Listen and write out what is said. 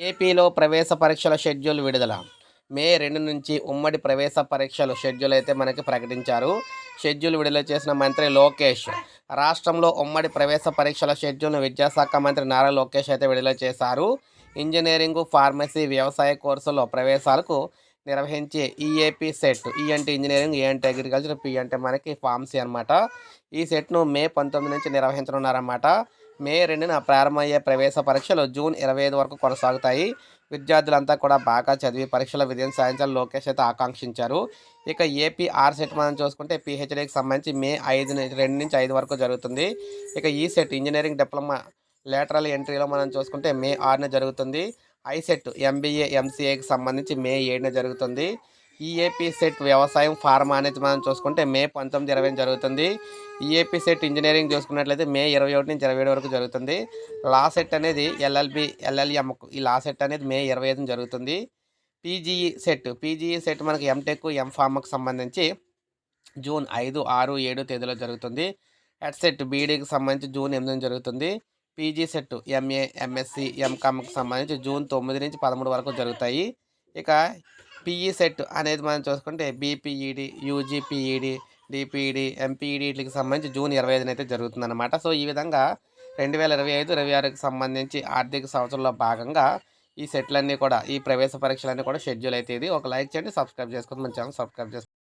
ఏపీలో ప్రవేశ పరీక్షల షెడ్యూల్ విడుదల. మే రెండు నుంచి ఉమ్మడి ప్రవేశ పరీక్షలు షెడ్యూల్ అయితే మనకి ప్రకటించారు. షెడ్యూల్ విడుదల చేసిన మంత్రి లోకేష్ రాష్ట్రంలో ఉమ్మడి ప్రవేశ పరీక్షల షెడ్యూల్ను విద్యాశాఖ మంత్రి నారా లోకేష్ అయితే విడుదల చేశారు. ఇంజనీరింగ్ ఫార్మసీ వ్యవసాయ కోర్సుల్లో ప్రవేశాలకు నిర్వహించే ఈఏపీ సెట్ ఈ అంటే ఇంజనీరింగ్ ఏ అంటే అగ్రికల్చర్ పి అంటే మనకి ఫార్మసీ అనమాట ఈ సెట్ను మే పంతొమ్మిది నుంచి నిర్వహించనున్నారన్నమాట. మే రెండున ప్రారంభమయ్యే ప్రవేశ పరీక్షలు జూన్ ఇరవై ఐదు వరకు కొనసాగుతాయి. విద్యార్థులంతా కూడా బాగా చదివి పరీక్షల విజయం సాధించాలని లోకేష్ అయితే ఆకాంక్షించారు. ఇక ఏపీ ఆర్ సెట్ మనం చూసుకుంటే పిహెచ్డీకి సంబంధించి మే ఐదు రెండు నుంచి ఐదు వరకు జరుగుతుంది. ఇక ECET engineering diploma lateral ఎంట్రీలో మనం చూసుకుంటే మే ఆరున జరుగుతుంది. ఐసెట్ ఎంబీఏ ఎంసీఏకి సంబంధించి మే ఏడున జరుగుతుంది. ఈఏపీ సెట్ వ్యవసాయం ఫార్మా అనేది మనం చూసుకుంటే మే పంతొమ్మిది ఇరవై జరుగుతుంది. ఈఏపీ సెట్ ఇంజనీరింగ్ చూసుకున్నట్లయితే మే ఇరవై ఒకటి నుంచి ఇరవై ఏడు వరకు జరుగుతుంది. లా సెట్ అనేది ఎల్ఎల్బి ఎల్ఎల్ఎం ఈ లా సెట్ అనేది మే ఇరవై ఐదున జరుగుతుంది. పీజీఈ సెట్ పీజీఈ సెట్ మనకి ఎంటెక్ ఎంఫార్మకు సంబంధించి జూన్ ఐదు ఆరు ఏడు తేదీలో జరుగుతుంది. హెడ్ బీడీకి సంబంధించి జూన్ ఎనిమిదిన జరుగుతుంది. పీజీ సెట్ ఎంఏ ఎంఎస్సి ఎంకామ్కి సంబంధించి జూన్ తొమ్మిది నుంచి పదమూడు వరకు జరుగుతాయి. ఇక పిఈ సెట్ అనేది మనం చూసుకుంటే బీపీఈడి యూజీపీఈడి డిపిఈడి ఎంపీఈడి వీటికి సంబంధించి జూన్ ఇరవై ఐదున అయితే జరుగుతుందన్నమాట. సో ఈ విధంగా రెండు వేల ఇరవై ఐదు ఇరవై ఆరుకి సంబంధించి ఆర్థిక సంవత్సరంలో భాగంగా ఈ సెట్లన్నీ కూడా ఈ ప్రవేశ పరీక్షలన్నీ కూడా షెడ్యూల్ అయితే ఇది. ఒక లైక్ చేయండి సబ్స్క్రైబ్ చేసుకుని మన ఛానల్ సబ్స్క్రైబ్ చేసుకోండి